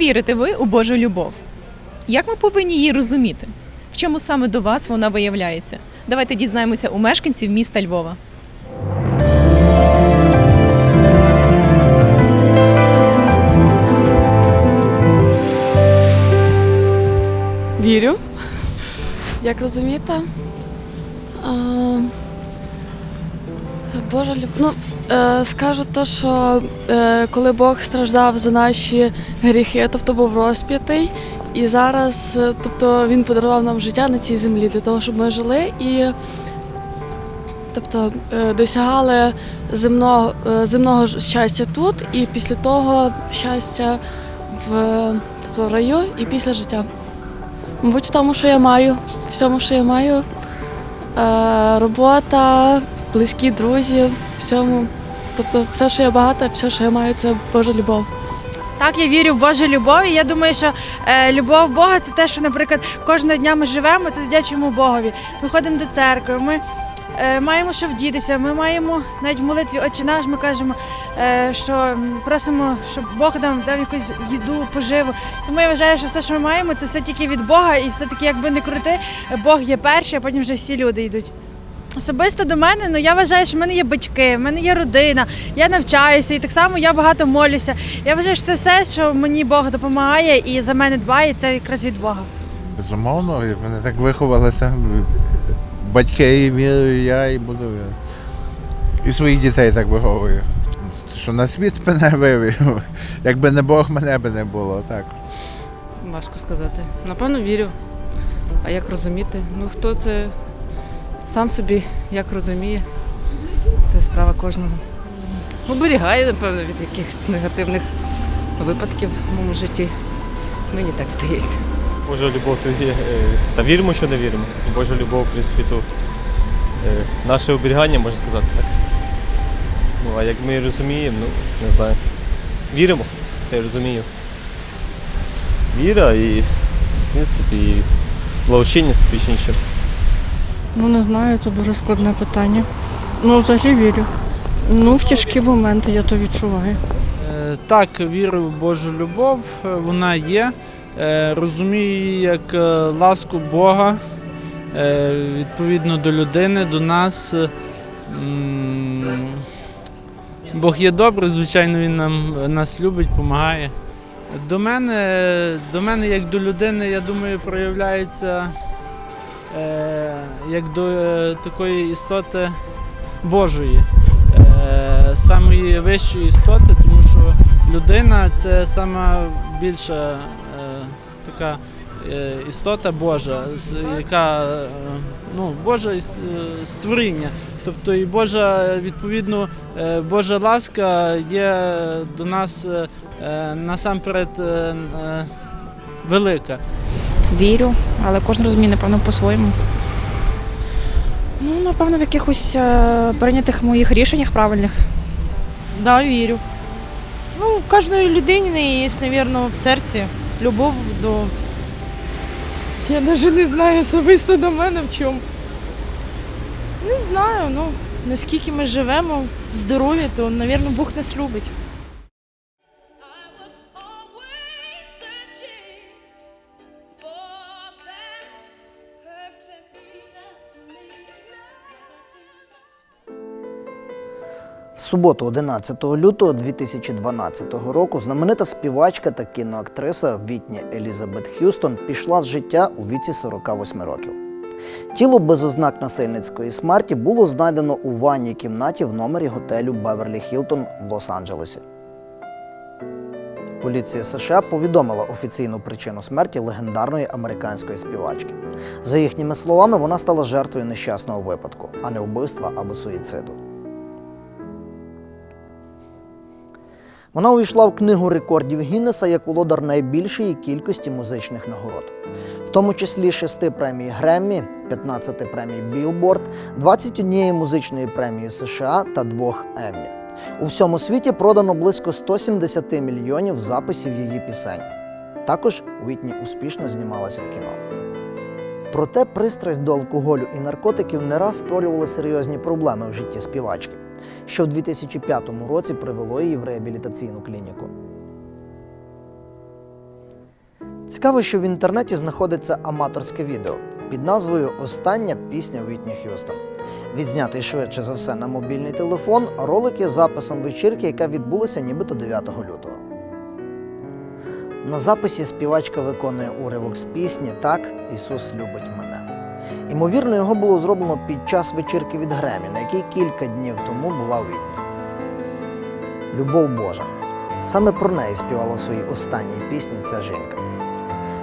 Вірите ви у Божу любов? Як ми повинні її розуміти? В чому саме до вас вона виявляється? Давайте дізнаємося у мешканців міста Львова. Вірю. Як розумієте? Боже, ну, е, скажу то, що е, коли Бог страждав за наші гріхи, тобто був розп'ятий, і зараз, е, тобто Він подарував нам життя на цій землі для того, щоб ми жили і тобто, досягали земного, земного щастя тут, і після того щастя в тобто, в раю і після життя. Мабуть, в тому, що я маю, всьому, що я маю. Робота, близькі друзі, всьому. Тобто, все, що я багата, все, що я маю, це Божа любов. Так, я вірю в Божу любов. І я думаю, що е, любов Бога це те, що, наприклад, кожного дня ми живемо, це завдячуємо Богові. Ми ходимо до церкви, ми е, маємо що вдітися, ми маємо навіть в молитві Отче наш, ми кажемо, е, що просимо, щоб Бог нам дав якусь їду, поживу. Тому я вважаю, що все, що ми маємо, це все тільки від Бога, і все-таки, якби не крути, Бог є перший, а потім вже всі люди йдуть. Особисто до мене, ну я вважаю, що в мене є батьки, в мене є родина, я навчаюся, і так само я багато молюся. Я вважаю, що це все, що мені Бог допомагає і за мене дбає, це якраз від Бога. Безумовно, мене так виховалися. Батьки і вірю, і я і буду. І своїх дітей так виховую. Що на світ мене вивів. Якби не Бог, мене би не було. Так. Важко сказати. Напевно, вірю. А як розуміти? Ну хто це сам собі як розуміє, це справа кожного. Оберігає, напевно, від якихось негативних випадків в моєму житті. Мені так здається. Божа любов то є. е, Та віримо, що не віримо. Божа любов, в принципі, то е, наше оберігання, можна сказати так. Ну, а як ми розуміємо, ну, не знаю. Віримо, та й розумію. Віра і, в принципі, і благочиння більш іншим. Ну не знаю, це дуже складне питання. Ну, взагалі вірю. Ну, в тяжкі моменти я то відчуваю. Е, Так, вірю в Божу любов, е, вона є. Е, Розумію її як ласку Бога відповідно до людини, до нас. Бог є добрий, звичайно, Він нам, нас любить, допомагає. До мене, до мене, як до людини, я думаю, проявляється як до е, такої істоти Божої е, самої вищої істоти, тому що людина це сама більша е, така е, істота Божа, яка е, ну, Божа іс- е, створіння. Тобто і Божа, відповідно, е, Божа ласка є до нас е, е, насамперед е, е, велика. Вірю, але кожен розуміє, напевно, по-своєму. Ну, напевно, в якихось е, прийнятих моїх рішеннях правильних. Да, вірю. Ну, у кожної людини є, мабуть, в серці любов до. Я навіть не знаю особисто до мене в чому. Не знаю, ну, наскільки ми живемо здорові, то, мабуть, Бог нас любить. Суботу, 11 лютого 2012 року, знаменита співачка та кіноактриса Вітні Елізабет Х'юстон пішла з життя у віці 48 років. Тіло без ознак насильницької смерті було знайдено у ванній кімнаті в номері готелю Беверлі Хілтон в Лос-Анджелесі. Поліція США повідомила офіційну причину смерті легендарної американської співачки. За їхніми словами, вона стала жертвою нещасного випадку, а не вбивства або суїциду. Вона увійшла в книгу рекордів Гіннеса як володар найбільшої кількості музичних нагород, в тому числі 6 премій Греммі, 15 премій Білборд, 21 музичної премії США та 2 Еммі. У всьому світі продано близько 170 мільйонів записів її пісень. Також Уітні успішно знімалася в кіно. Проте пристрасть до алкоголю і наркотиків не раз створювали серйозні проблеми в житті співачки, що в 2005 році привело її в реабілітаційну клініку. Цікаво, що в інтернеті знаходиться аматорське відео під назвою Остання пісня Вітні Х'юстон. Відзнятий швидше за все на мобільний телефон, ролик є записом вечірки, яка відбулася нібито 9 лютого. На записі співачка виконує уривок з пісні Так, Ісус любить мене. Імовірно, його було зроблено під час вечірки від Гремі, на якій кілька днів тому була Вітні. Любов Божа. Саме про неї співала в своїй останній пісні ця жінка.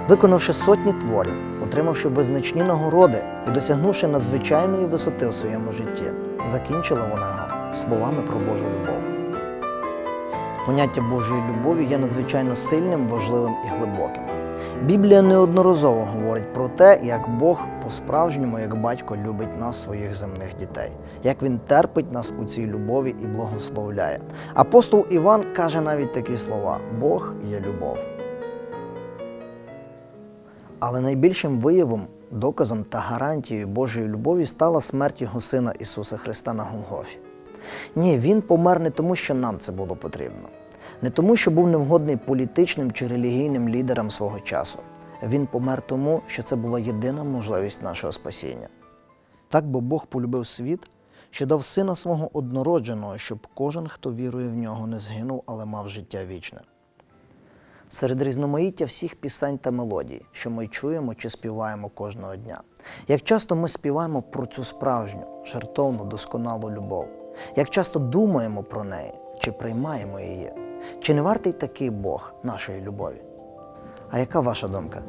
Виконавши сотні творів, отримавши визначні нагороди і досягнувши надзвичайної висоти у своєму житті, закінчила вона його словами про Божу любов. Поняття Божої любові є надзвичайно сильним, важливим і глибоким. Біблія неодноразово говорить про те, як Бог по-справжньому, як батько, любить нас, своїх земних дітей, як він терпить нас у цій любові і благословляє. Апостол Іван каже навіть такі слова: Бог є любов. Але найбільшим виявом, доказом та гарантією Божої любові стала смерть його сина Ісуса Христа на Голгофі. Ні, Він помер не тому, що нам це було потрібно, не тому, що був невгодний політичним чи релігійним лідерам свого часу. Він помер тому, що це була єдина можливість нашого спасіння. Так бо Бог полюбив світ, що дав сина свого однородженого, щоб кожен, хто вірує в нього, не згинув, але мав життя вічне. Серед різноманіття всіх пісень та мелодій, що ми чуємо чи співаємо кожного дня. Як часто ми співаємо про цю справжню, жертовну, досконалу любов, як часто думаємо про неї, чи приймаємо її, чи не вартий такий Бог нашої любові? А яка ваша думка?